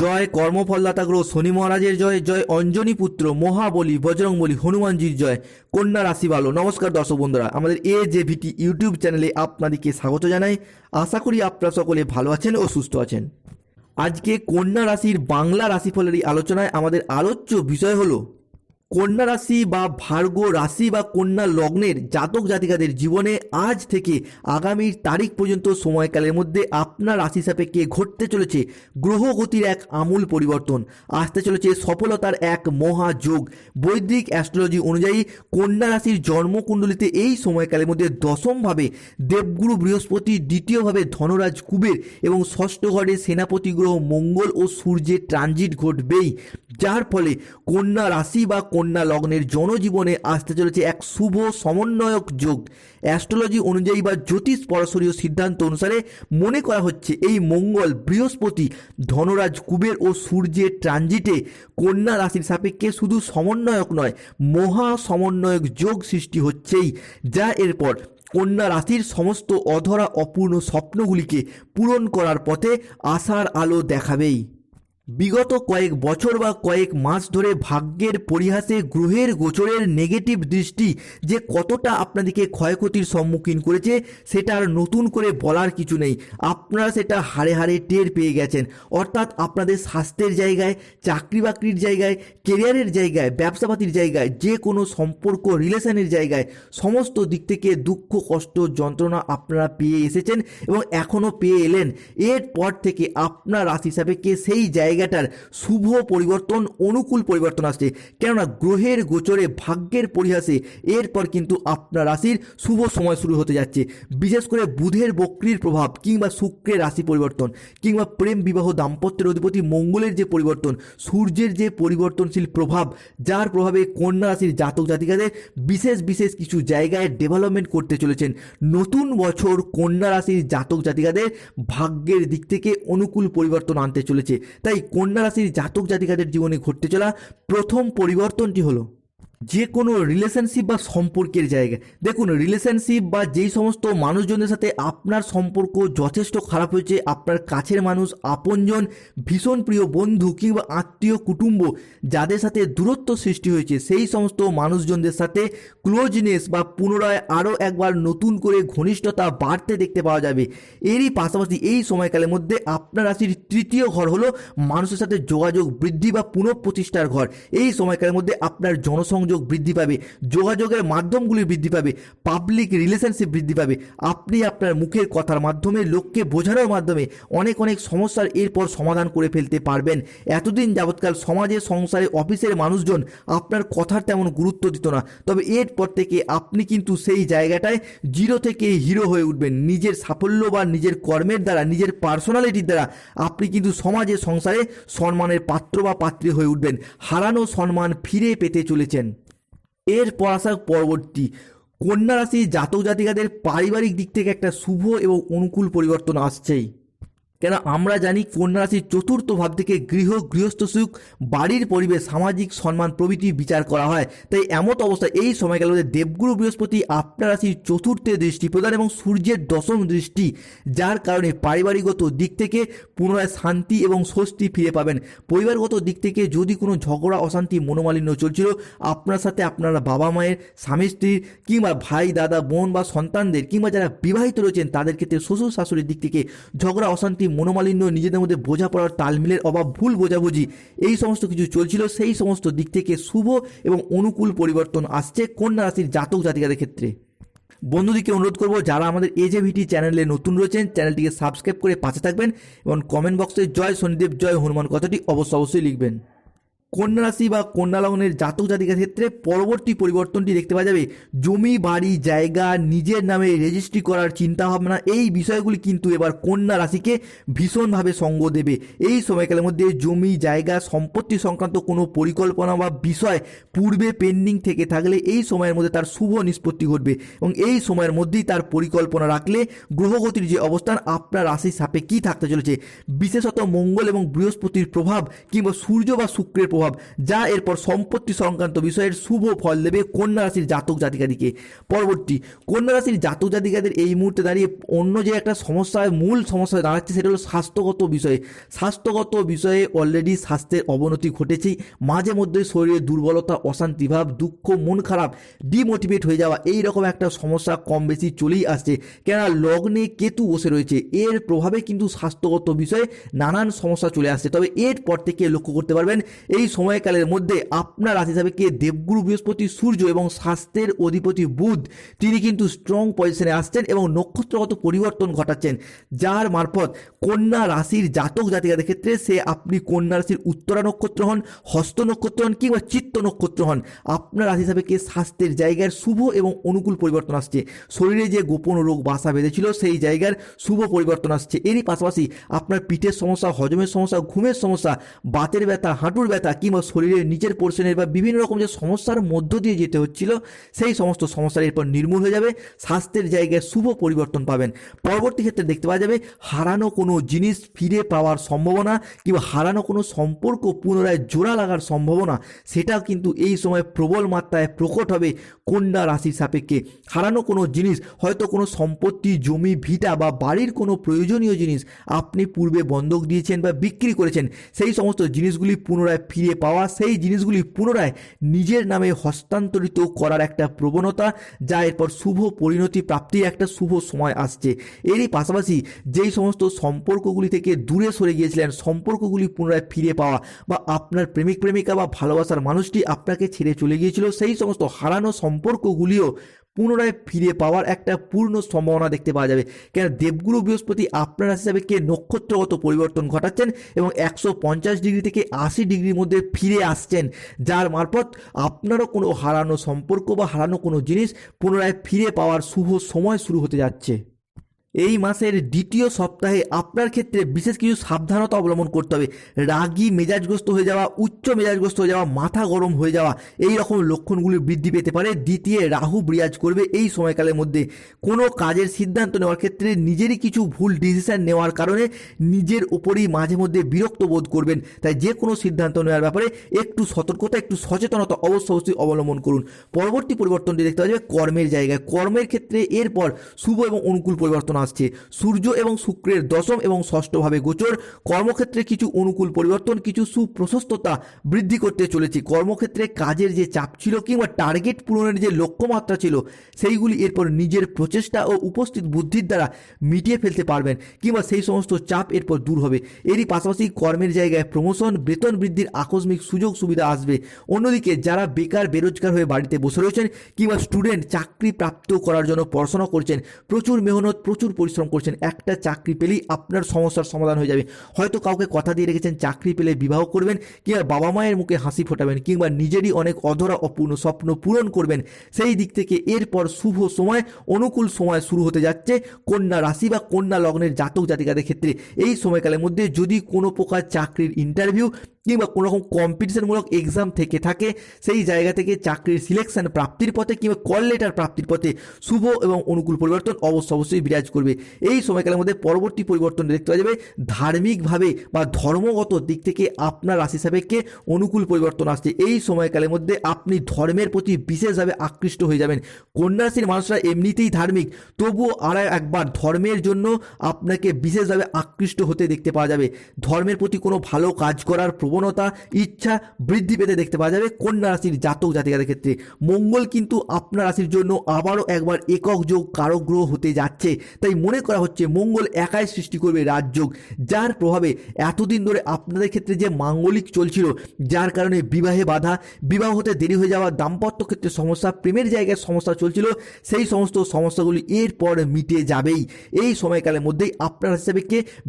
জয় কর্মফলদাতা গ্রহ শনি মহারাজের জয় জয় অঞ্জনী পুত্র, মহাবলী, বজরংবলী, হনুমানজির জয়, কন্যা রাশি ভালো নমস্কার দর্শক বন্ধুরা, আমাদের এ জে ভিটি ইউটিউব চ্যানেলে আপনাদেরকে স্বাগত জানাই। আশা করি আপনারা সকলে ভালো আছেন ও সুস্থ আছেন। আজকে কন্যা রাশির বাংলা রাশিফলের এই আলোচনায় আমাদের আলোচ্য বিষয় হলো কন্যা রাশি বা ভার্গ রাশি বা কন্যা লগ্নের জাতক জাতিকাদের জীবনে আজ থেকে আগামীর তারিখ পর্যন্ত সময়কালের মধ্যে আপনার রাশি সাপেক্ষে ঘটতে চলেছে গ্রহগতির এক আমূল পরিবর্তন। আসতে চলেছে সফলতার এক মহাযোগ। বৈদিক অ্যাস্ট্রোলজি অনুযায়ী কন্যা রাশির জন্মকুণ্ডলিতে এই সময়কালের মধ্যে দশমভাবে দেবগুরু বৃহস্পতি, দ্বিতীয়ভাবে ধনরাজ কুবের এবং ষষ্ঠ ঘরে সেনাপতি গ্রহ মঙ্গল ও সূর্যের ট্রানজিট ঘটবেই। যার ফলে কন্যা রাশি বা কন্যা লগ্নের জনজীবনে আসতে চলেছে এক শুভ সমন্বয়ক যোগ। অ্যাস্ট্রোলজি অনুযায়ী বা জ্যোতিষ পরাশরীয় সিদ্ধান্ত অনুসারে মনে করা হচ্ছে এই মঙ্গল বৃহস্পতি ধনরাজ কুবের ও সূর্যের ট্রানজিটে কন্যা রাশির সাপেক্ষে শুধু সমন্বয়ক নয়, মহা সমন্বয়ক যোগ সৃষ্টি হচ্ছেই, যা এরপর কন্যা রাশির সমস্ত অধরা অপূর্ণ স্বপ্নগুলিকে পূরণ করার পথে আশার আলো দেখাবেই। বিগত কয়েক বছর বা কয়েক মাস ধরে ভাগ্যের পরিহাসে গ্রহের গোচরের নেগেটিভ দৃষ্টি যে কতটা আপনাদেরকে ক্ষয়ক্ষতির সম্মুখীন করেছে, সেটা আর নতুন করে বলার কিছু নেই। আপনারা সেটা হাড়ে হাড়ে টের পেয়ে গেছেন। অর্থাৎ আপনাদের স্বাস্থ্যের জায়গায় চাকরি বাকরির জায়গায় কেরিয়ারের জায়গায়, ব্যবসাপাতির জায়গায়, যে কোনো সম্পর্ক রিলেশনের জায়গায়, সমস্ত দিক থেকে দুঃখ, কষ্ট, যন্ত্রণা আপনারা পেয়ে এসেছেন এবং এখনও পেয়ে এলেন। এরপর থেকে আপনার রাশি সাপেক্ষে সেই জায়গাটার শুভ পরিবর্তন, অনুকূল পরিবর্তন আসছে। কেননা গ্রহের গোচরে ভাগ্যের পরিহাসে এরপর কিন্তু আপনার রাশির শুভ সময় শুরু হতে যাচ্ছে। বিশেষ করে বুধের বক্রির প্রভাব কিংবা শুক্রের রাশি পরিবর্তন কিংবা প্রেম বিবাহ দাম্পত্যের অধিপতি মঙ্গলের যে পরিবর্তন, সূর্যের যে পরিবর্তনশীল প্রভাব, যার প্রভাবে কন্যা রাশির জাতক জাতিকাদের বিশেষ বিশেষ কিছু জায়গায় ডেভেলপমেন্ট করতে চলেছেন। নতুন বছর কন্যা রাশির জাতক জাতিকাদের ভাগ্যের দিক থেকে অনুকূল পরিবর্তন আনতে চলেছে। তাই কন্যা রাশির জাতক জাতিকাদের জীবনে ঘটতে চলা প্রথম পরিবর্তনটি হলো যে কোনো রিলেশনশিপ বা সম্পর্কের জায়গা। দেখুন রিলেশনশিপ বা যেই সমস্ত মানুষজনের সাথে আপনার সম্পর্ক যথেষ্ট খারাপ হয়েছে, আপনার কাছের মানুষ, আপনজন, ভীষণ প্রিয় বন্ধু কিংবা আত্মীয়, কুটুম্ব, যাদের সাথে দূরত্ব সৃষ্টি হয়েছে, সেই সমস্ত মানুষজনদের সাথে ক্লোজনেস বা পুনরায় আরও একবার নতুন করে ঘনিষ্ঠতা বাড়তে দেখতে পাওয়া যাবে। এরই পাশাপাশি এই সময়কালের মধ্যে আপনার রাশির তৃতীয় ঘর হলো মানুষের সাথে যোগাযোগ বৃদ্ধি বা পুনঃপ্রতিষ্ঠার ঘর। এই সময়কালের মধ্যে আপনার জনসংযোগ বৃদ্ধি পাবে, যোগাযোগের মাধ্যমগুলি বৃদ্ধি পাবে পাবলিক রিলেশনশিপ বৃদ্ধি পাবে। আপনি আপনার মুখের কথার মাধ্যমে, লোককে বোঝানোর মাধ্যমে অনেক অনেক সমস্যার এরপর সমাধান করে ফেলতে পারবেন। এতদিন যাবৎকাল সমাজে, সংসারে, অফিসের মানুষজন আপনার কথার তেমন গুরুত্ব দিত না। তবে এরপর থেকে আপনি কিন্তু সেই জায়গাটায় জিরো থেকে হিরো হয়ে উঠবেন। নিজের সাফল্য বা নিজের কর্মের দ্বারা, নিজের পার্সোনালিটির দ্বারা আপনি কিন্তু সমাজে, সংসারে সম্মানের পাত্র বা পাত্রী হয়ে উঠবেন। হারানো সম্মান ফিরে পেতে চলেছেন। এরপর আসা পরবর্তী। কন্যা রাশি জাতক জাতিকাদের পারিবারিক দিক থেকে একটা শুভ এবং অনুকূল পরিবর্তন আসছেই। কেন আমরা জানি কন্যা রাশির চতুর্থ ভাব থেকে গৃহ, গৃহস্থ সুখ, বাড়ির পরিবেশ, সামাজিক সম্মান, প্রভৃতি বিচার করা হয়। তাই এমত অবস্থায় এই সময়কালের মধ্যে দেবগুরু বৃহস্পতি আপনার রাশির চতুর্থে দৃষ্টি প্রদান এবং সূর্যের দশম দৃষ্টি, যার কারণে পারিবারিকগত দিক থেকে পুনরায় শান্তি এবং স্বস্তি ফিরে পাবেন। পরিবারগত দিক থেকে যদি কোনো ঝগড়া, অশান্তি, মনোমালিন্য চলছিল, আপনার সাথে আপনারা বাবা মায়ের, স্বামী স্ত্রীর কিংবা ভাই, দাদা, বোন বা সন্তানদের কিংবা যারা বিবাহিত রয়েছেন, তাদের ক্ষেত্রে শ্বশুর শাশুড়ির দিক থেকে ঝগড়া, অশান্তি মনোমালিন্য নিজেদের মধ্যে বোঝাপড়ার তালমিলের অভাব, ভুল বোঝাবুঝি, এই সমস্ত কিছু চলছিল, সেই সমস্ত দিক থেকে শুভ এবং অনুকূল পরিবর্তন আসছে কন্যা রাশির জাতক জাতিকাদের ক্ষেত্রে। বন্ধুদিকে অনুরোধ করব, যারা আমাদের এজেভিটি চ্যানেলে নতুন রয়েছেন, চ্যানেলটিকে সাবস্ক্রাইব করে পাশে থাকবেন এবং কমেন্ট বক্সে জয় শনিদেব, জয় হনুমান কথাটি অবশ্য অবশ্যই লিখবেন। কন্যা রাশি বা কন্যা লগ্নের জাতক জাতিকার ক্ষেত্রে পরবর্তী পরিবর্তনটি দেখতে পাওয়া যাবে। জমি, বাড়ি, জায়গা, নিজের নামে রেজিস্ট্রি করার চিন্তাভাবনা, এই বিষয়গুলি কিন্তু এবার কন্যা রাশিকে ভীষণভাবে সঙ্গ দেবে। এই সময়কালের মধ্যে জমি, জায়গা, সম্পত্তি সংক্রান্ত কোনো পরিকল্পনা বা বিষয় পূর্বে পেন্ডিং থেকে থাকলে এই সময়ের মধ্যে তার শুভ নিষ্পত্তি ঘটবে এবং এই সময়ের মধ্যেই তার পরিকল্পনা রাখলে গ্রহগতির যে অবস্থান, আপনার রাশির সাপেক্ষেই থাকতে চলেছে। বিশেষত মঙ্গল এবং বৃহস্পতির প্রভাব কিংবা সূর্য বা শুক্রের প্রভাব, যা এরপর সম্পত্তি সংক্রান্ত বিষয়ের শুভ ফল দেবে কন্যা রাশির জাতক জাতিকাদিকে। পরবর্তী, কন্যা রাশির জাতক জাতিকাদের এই মুহূর্তে দাঁড়িয়ে অন্য যে একটা সমস্যায়, মূল সমস্যা দাঁড়াচ্ছে সেটা হলো স্বাস্থ্যগত বিষয়ে। স্বাস্থ্যগত বিষয়ে অলরেডি স্বাস্থ্যের অবনতি ঘটেছেই। মাঝে মধ্যে শরীরে দুর্বলতা অশান্তিভাব দুঃখ, মন খারাপ ডিমোটিভেট হয়ে যাওয়া, এই রকম একটা সমস্যা কম বেশি চলেই আসছে। কেননা লগ্নে কেতু বসে রয়েছে। এর প্রভাবে কিন্তু স্বাস্থ্যগত বিষয়ে নানান সমস্যা চলে আসছে। তবে এর পর থেকে লক্ষ্য করতে পারবেন, এই সময়কালের মধ্যে আপনার রাশি কে দেবগুরু বৃহস্পতি সূর্য এবং স্বাস্থ্যের অধিপতি বুধ, তিনি কিন্তু স্ট্রং পজিশনে আসছেন এবং নক্ষত্রগত পরিবর্তন ঘটাচ্ছেন। যার মারফত কন্যা রাশির জাতক জাতিকাদের ক্ষেত্রে সে আপনি কন্যা রাশির উত্তরা নক্ষত্র হন, হস্ত নক্ষত্র হন কিংবা চিত্ত নক্ষত্র হন, আপনার রাশি হিসাবে কে স্বাস্থ্যের জায়গার শুভ এবং অনুকূল পরিবর্তন আসছে। শরীরে যে গোপন রোগ বাসা বেঁধেছিল, সেই জায়গার শুভ পরিবর্তন আসছে। এরই পাশাপাশি আপনার পিঠের সমস্যা, হজমের সমস্যা, ঘুমের সমস্যা, বাতের ব্যথা, হাঁটুর ব্যথা কিংবা শরীরের নিচের পোর্শনের বা বিভিন্ন রকম যে সমস্যার মধ্য দিয়ে যেতে হচ্ছিল, সেই সমস্ত সমস্যার এরপর নির্মূল হয়ে যাবে, স্বাস্থ্যের জায়গায় শুভ পরিবর্তন পাবেন। পরবর্তী ক্ষেত্রে দেখতে পাওয়া যাবে, হারানো কোনো জিনিস ফিরে পাওয়ার সম্ভাবনা কিংবা হারানো কোনো সম্পর্ক পুনরায় জোড়া লাগার সম্ভাবনা সেটা কিন্তু এই সময় প্রবল মাত্রায় প্রকট হবে কন্যা রাশির সাপেক্ষে। হারানো কোনো জিনিস, হয়তো কোনো সম্পত্তি, জমি, ভিটা বা বাড়ির কোনো প্রয়োজনীয় জিনিস আপনি পূর্বে বন্ধক দিয়েছেন বা বিক্রি করেছেন, সেই সমস্ত জিনিসগুলি পুনরায় ফিরে পাওয়া সেই জিনিসগুলি পুনরায় নিজের নামে হস্তান্তরিত করার একটা প্রবণতা, যা এরপর শুভ পরিণতি প্রাপ্তির একটা শুভ সময় আসছে। এরই পাশাপাশি যেই সমস্ত সম্পর্কগুলি থেকে দূরে সরে গিয়েছিলেন, সম্পর্কগুলি পুনরায় ফিরে পাওয়া বা আপনার প্রেমিক, প্রেমিকা বা ভালোবাসার মানুষটি আপনাকে ছেড়ে চলে গিয়েছিল, সেই সমস্ত হারানো সম্পর্কগুলিও পুনরায় ফিরে পাওয়ার একটা পূর্ণ সম্ভাবনা দেখতে পাওয়া যাবে। কেন দেবগুরু বৃহস্পতি আপনার রাশি হিসাবে কে নক্ষত্রগত পরিবর্তন ঘটাচ্ছেন এবং একশো পঞ্চাশ ডিগ্রি থেকে আশি ডিগ্রির মধ্যে ফিরে আসছেন। যার মারফত আপনারও কোনো হারানো সম্পর্ক বা হারানো কোনো জিনিস পুনরায় ফিরে পাওয়ার শুভ সময় শুরু হতে যাচ্ছে। এই মাসের দ্বিতীয় সপ্তাহে আপনার ক্ষেত্রে বিশেষ কিছু সাবধানতা অবলম্বন করতে হবে। রাগী, মেজাজগ্রস্ত হয়ে যাওয়া, উচ্চ মেজাজগ্রস্ত হয়ে যাওয়া, মাথা গরম হয়ে যাওয়া, এই রকম লক্ষণগুলি বৃদ্ধি পেতে পারে। দ্বিতীয়, রাহু বিরাজ করবে এই সময়কালের মধ্যে। কোনো কাজের সিদ্ধান্ত নেওয়ার ক্ষেত্রে নিজেরই কিছু ভুল ডিসিশন নেওয়ার কারণে নিজের ওপরেই মাঝে মধ্যে বিরক্ত বোধ করবেন। তাই যে কোনো সিদ্ধান্ত নেওয়ার ব্যাপারে একটু সতর্কতা, একটু সচেতনতা অবশ্য অবশ্যই অবলম্বন করুন। পরবর্তী পরিবর্তনটি দেখতে পাওয়া যাবে কর্মের জায়গায়। কর্মের ক্ষেত্রে এরপর শুভ এবং অনুকূল পরিবর্তন আসছে। সূর্য এবং শুক্রের দশম এবং ষষ্ঠভাবে গোচর। কর্মক্ষেত্রে কিছু অনুকূল পরিবর্তন, কিছু সুপ্রশস্ততা বৃদ্ধি করতে চলেছে। কর্মক্ষেত্রে কাজের যে চাপ ছিল কিংবা টার্গেট পূরণের যে লক্ষ্যমাত্রা ছিল, সেইগুলি এরপর নিজের প্রচেষ্টা ও উপস্থিত বুদ্ধির দ্বারা মিটিয়ে ফেলতে পারবেন কিংবা সেই সমস্ত চাপ এরপর দূর হবে। এরই পাশাপাশি কর্মের জায়গায় প্রমোশন, বেতন বৃদ্ধির আকস্মিক সুযোগ সুবিধা আসবে। অন্যদিকে যারা বেকার, বেরোজগার হয়ে বাড়িতে বসে রয়েছেন কিংবা স্টুডেন্ট চাকরি প্রাপ্ত করার জন্য পড়াশোনা করছেন, প্রচুর মেহনত, প্রচুর পরিশ্রম করছেন, একটা চাকরি পেলেই আপনার সমস্যার সমাধান হয়ে যাবে। হয়তো কাউকে কথা দিয়ে রেখেছেন, চাকরি পেলে বিবাহ করবেন, কিংবা বাবা মায়ের মুখে হাসি ফোটাবেন, কিংবা নিজেরই অনেক অধরা অপূর্ণ স্বপ্ন পূরণ করবেন। সেই দিক থেকে এরপর শুভ সময়, অনুকূল সময় শুরু হতে যাচ্ছে কন্যা রাশি বা কন্যা লগ্নের জাতক জাতিকাদের ক্ষেত্রে। এই সময়কালের মধ্যে যদি কোনো প্রকার চাকরির ইন্টারভিউ কিংবা কোনো রকম কম্পিটিশনমূলক এক্সাম থেকে থাকে, সেই জায়গা থেকে চাকরির সিলেকশন প্রাপ্তির পথে কিংবা কল লেটার প্রাপ্তির পথে শুভ এবং অনুকূল পরিবর্তন অবশ্য অবশ্যই বিরাজ করবে। এই সময়কালের মধ্যে পরবর্তী পরিবর্তন দেখতে পাওয়া যাবে। ধার্মিকভাবে বা ধর্মগত দিক থেকে আপনার রাশি সাপেক্ষে অনুকূল পরিবর্তন আসছে। এই সময়কালের মধ্যে আপনি ধর্মের প্রতি বিশেষভাবে আকৃষ্ট হয়ে যাবেন। কন্যা রাশির মানুষরা এমনিতেই ধার্মিক, তবুও আর একবার ধর্মের জন্য আপনাকে বিশেষভাবে আকৃষ্ট হতে দেখতে পাওয়া যাবে। ধর্মের প্রতি কোনো ভালো কাজ করার প্রবণতা, ইচ্ছা বৃদ্ধি পেতে দেখতে পাওয়া যাবে কন্যা রাশির জাতক জাতিকাদের ক্ষেত্রে। মঙ্গল কিন্তু আপনার রাশির জন্য আবারও একবার একক যোগ কারক গ্রহ হতে যাচ্ছে। তাই মনে করা হচ্ছে মঙ্গল একাই সৃষ্টি করবে রাজযোগ, যার প্রভাবে এতদিন ধরে আপনাদের ক্ষেত্রে যে মাঙ্গলিক চলছিল, যার কারণে বিবাহে বাধা, বিবাহ হতে দেরি হয়ে যাওয়া, দাম্পত্য ক্ষেত্রে সমস্যা, প্রেমের জায়গায় সমস্যা চলছিল, সেই সমস্ত সমস্যাগুলি এরপর মিটে যাবেই। এই সময়কালের মধ্যেই আপনার হিসাবে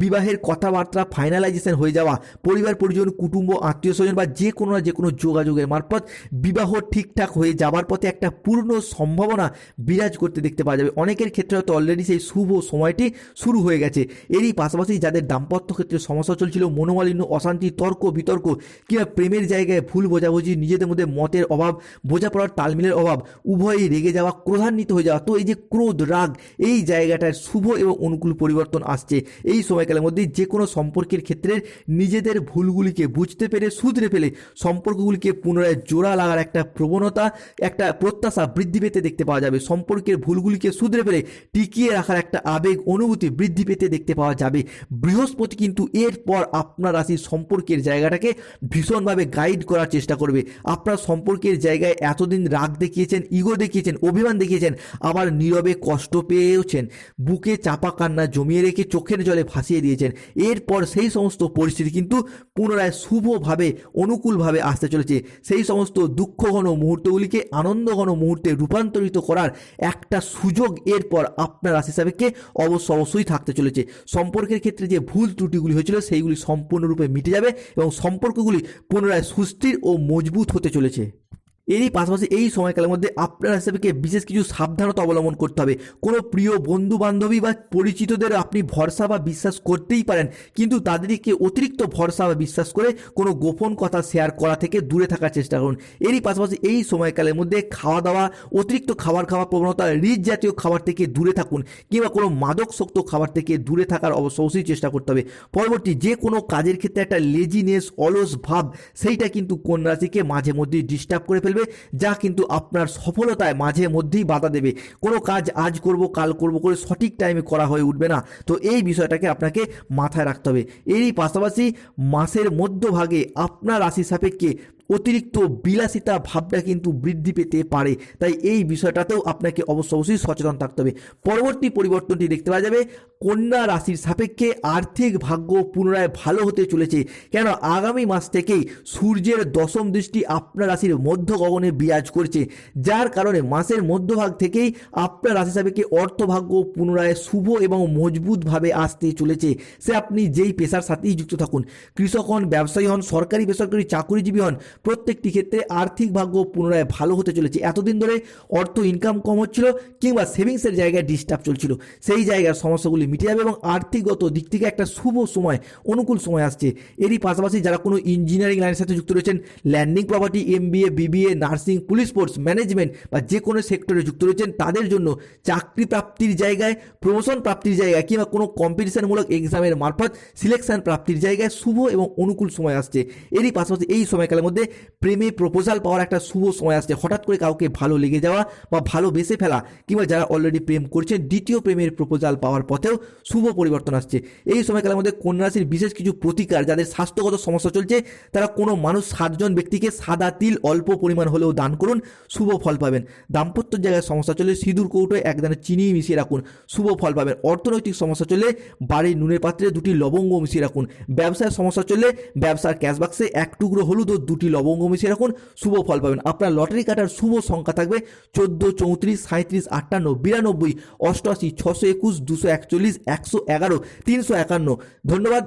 বিবাহের কথাবার্তা ফাইনালাইজেশন হয়ে যাওয়া পরিবার পরিজন কুটুম্ব, আত্মীয় স্বজন বা যে কোনো না যে কোনো যোগাযোগের মারফত বিবাহ ঠিকঠাক হয়ে যাবার পথে একটা পূর্ণ সম্ভাবনা বিরাজ করতে দেখতে পাওয়া যাবে। অনেকের ক্ষেত্রে হয়তো অলরেডি সেই শুভ সময়টি শুরু হয়ে গেছে। এরই পাশাপাশি যাদের দাম্পত্য ক্ষেত্রে সমস্যা চলছিল, মনোমালিন্য, অশান্তি, তর্ক, বিতর্ক কিংবা প্রেমের জায়গায় ভুল বোঝাবুঝি, নিজেদের মধ্যে মতের অভাব, বোঝাপড়ার তালমিলের অভাব, উভয়ই রেগে যাওয়া, ক্রোধান্বিত হয়ে যাওয়া, তো এই যে ক্রোধ, রাগ, এই জায়গাটার শুভ এবং অনুকূল পরিবর্তন আসছে। এই সময়কালের মধ্যে যে কোনো সম্পর্কের ক্ষেত্রে নিজেদের ভুলগুলিকে বুঝতে পেরে শুধরে ফেলে সম্পর্কগুলিকে পুনরায় জোড়া লাগার একটা প্রবণতা, একটা প্রত্যাশা বৃদ্ধি পেতে দেখতে পাওয়া যাবে। সম্পর্কের ভুলগুলিকে শুধরে ফেলে টিকিয়ে রাখার একটা আবেগ, অনুভূতি বৃদ্ধি পেতে দেখতে পাওয়া যাবে। বৃহস্পতি কিন্তু এরপর আপনার রাশির সম্পর্কের জায়গাটাকে ভীষণভাবে গাইড করার চেষ্টা করবে। আপনার সম্পর্কের জায়গায় এতদিন রাগ দেখিয়েছেন ইগো দেখিয়েছেন, অভিমান দেখিয়েছেন, আবার নীরবে কষ্ট পেয়েওছেন। বুকে চাপা কান্না জমিয়ে রেখে চোখের জলে ভাসিয়ে দিয়েছেন। এরপর সেই সমস্ত পরিস্থিতি কিন্তু পুনরায় শুভভাবে, অনুকূলভাবে আসতে চলেছে। সেই সমস্ত দুঃখঘন মুহূর্তগুলিকে আনন্দঘন মুহূর্তে রূপান্তরিত করার একটা সুযোগ এরপর আপনার রাশি সাপেক্ষে অবশ্য অবশ্যই থাকতে চলেছে। সম্পর্কের ক্ষেত্রে যে ভুল ত্রুটিগুলি হয়েছিল, সেইগুলি সম্পূর্ণরূপে মিটে যাবে এবং সম্পর্কগুলি পুনরায় সুস্থির ও মজবুত হতে চলেছে। এরই পাশাপাশি এই সময়কালের মধ্যে আপনার হিসেবে বিশেষ কিছু সাবধানতা অবলম্বন করতে হবে। কোনো প্রিয় বন্ধু বান্ধবী বা পরিচিতদের আপনি ভরসা বা বিশ্বাস করতেই পারেন, কিন্তু তাদেরকে অতিরিক্ত ভরসা বা বিশ্বাস করে কোনো গোপন কথা শেয়ার করা থেকে দূরে থাকার চেষ্টা করুন। এরই পাশাপাশি এই সময়কালের মধ্যে খাওয়া দাওয়া অতিরিক্ত খাবার খাওয়ার প্রবণতা রিচ জাতীয় খাবার থেকে দূরে থাকুন, কিংবা কোনো মাদকশক্ত খাবার থেকে দূরে থাকার অবশ্য অবশ্যই চেষ্টা করতে হবে। পরবর্তী যে কোনো কাজের ক্ষেত্রে একটা লেজিনেস অলস ভাব, সেইটা কিন্তু কন্যা রাশিকে মাঝে মধ্যেই ডিস্টার্ব করে ফেলবে। যা কিন্তু আপনার সফলতায় মাঝে মধ্যেই বাধা দেবে। কোনো কাজ আজ করব, কাল করব করে সঠিক টাইমে করা হয়ে উঠবে না। তো এই বিষয়টাকে আপনাকে মাথায় রাখতে হবে। এরই পাশাপাশি মাসের মধ্যভাগে আপনার রাশি সাপেক্ষে অতিরিক্ত বিলাসিতা ভাবটা কিন্তু বৃদ্ধি পেতে পারে। তাই এই বিষয়টাতেও আপনাকে অবশ্য অবশ্যই সচেতন থাকতে হবে। পরবর্তী পরিবর্তনটি দেখতে পাওয়া যাবে, কন্যা রাশির সাপেক্ষে আর্থিক ভাগ্য পুনরায় ভালো হতে চলেছে। কেন আগামী মাস থেকেই সূর্যের দশম দৃষ্টি আপনার রাশির মধ্য গগনে বিরাজ করছে। যার কারণে মাসের মধ্যভাগ থেকেই আপনার রাশি সাপেক্ষে অর্থভাগ্য পুনরায় শুভ এবং মজবুতভাবে আসতে চলেছে। সে আপনি যেই পেশার সাথেই যুক্ত থাকুন। কৃষক হন, ব্যবসায়ী হন, সরকারি বেসরকারি চাকুরিজীবী হন প্রত্যেকটি ক্ষেত্রে আর্থিক ভাগ্য পুনরায় ভালো হতে চলেছে। এতদিন ধরে অর্থ ইনকাম কম হচ্ছিল, কিংবা সেভিংসের জায়গায় ডিস্টার্ব চলছিল। সেই জায়গার সমস্যাগুলি মিটে যাবে এবং আর্থিকগত দিক থেকে একটা শুভ সময়, অনুকূল সময় আসছে। এরই পাশাপাশি যারা কোনো ইঞ্জিনিয়ারিং লাইনের সাথে যুক্ত রয়েছেন landing property M MBA BBA nursing police force management বা যে কোনো সেক্টরে যুক্ত রয়েছেন, তাদের জন্য চাকরি প্রাপ্তির জায়গায় প্রমোশন প্রাপ্তির জায়গায়, কিংবা কোনো কম্পিটিশনমূলক এক্সামের মারফত সিলেকশন প্রাপ্তির জায়গায় শুভ এবং অনুকূল সময় আসছে। এরই পাশাপাশি এই সময়কালের মধ্যে প্রেমে প্রপোজাল পাওয়ার একটা শুভ সময় আসছে। হঠাৎ করে কাউকে ভালো লেগে যাওয়া বা ভালোবেসে ফেলা কিংবা যারা অলরেডি প্রেম করছেন, দ্বিতীয় প্রেমের প্রপোজাল পাওয়ার পথেও শুভ পরিবর্তন আসছে। এই সময়কালের মধ্যে কন্যা রাশির বিশেষ কিছু প্রতিকার, যাদের স্বাস্থ্যগত সমস্যা চলছে, তারা কোনো মানুষ, সাতজন ব্যক্তিকে সাদা তিল অল্প পরিমাণ হলেও দান করুন, শুভ ফল পাবেন। দাম্পত্য জায়গায় সমস্যা চলে, সিঁদুর, কৌটোয় এক দানা চিনি মিশিয়ে রাখুন, শুভ ফল পাবেন। অর্থনৈতিক সমস্যা চলে, বাড়ির নুনের পাত্রে দুটি লবঙ্গ মিশিয়ে রাখুন। ব্যবসায় সমস্যা চললে ব্যবসার ক্যাশ বাক্সে এক টুকরো হলুদ ও দুটি লবঙ্গ মিশিয়ে রাখুন, শুভ ফল পাবেন। আপনার লটারি কাটার শুভ সংখ্যা থাকবে চোদ্দ, চৌত্রিশ সাঁত্রিশ আটান্ন, বিরানব্বই অষ্টআশি ছশো একুশ, দুশো একচল্লিশ, একশো এগারো, তিনশো একান্ন। ধন্যবাদ।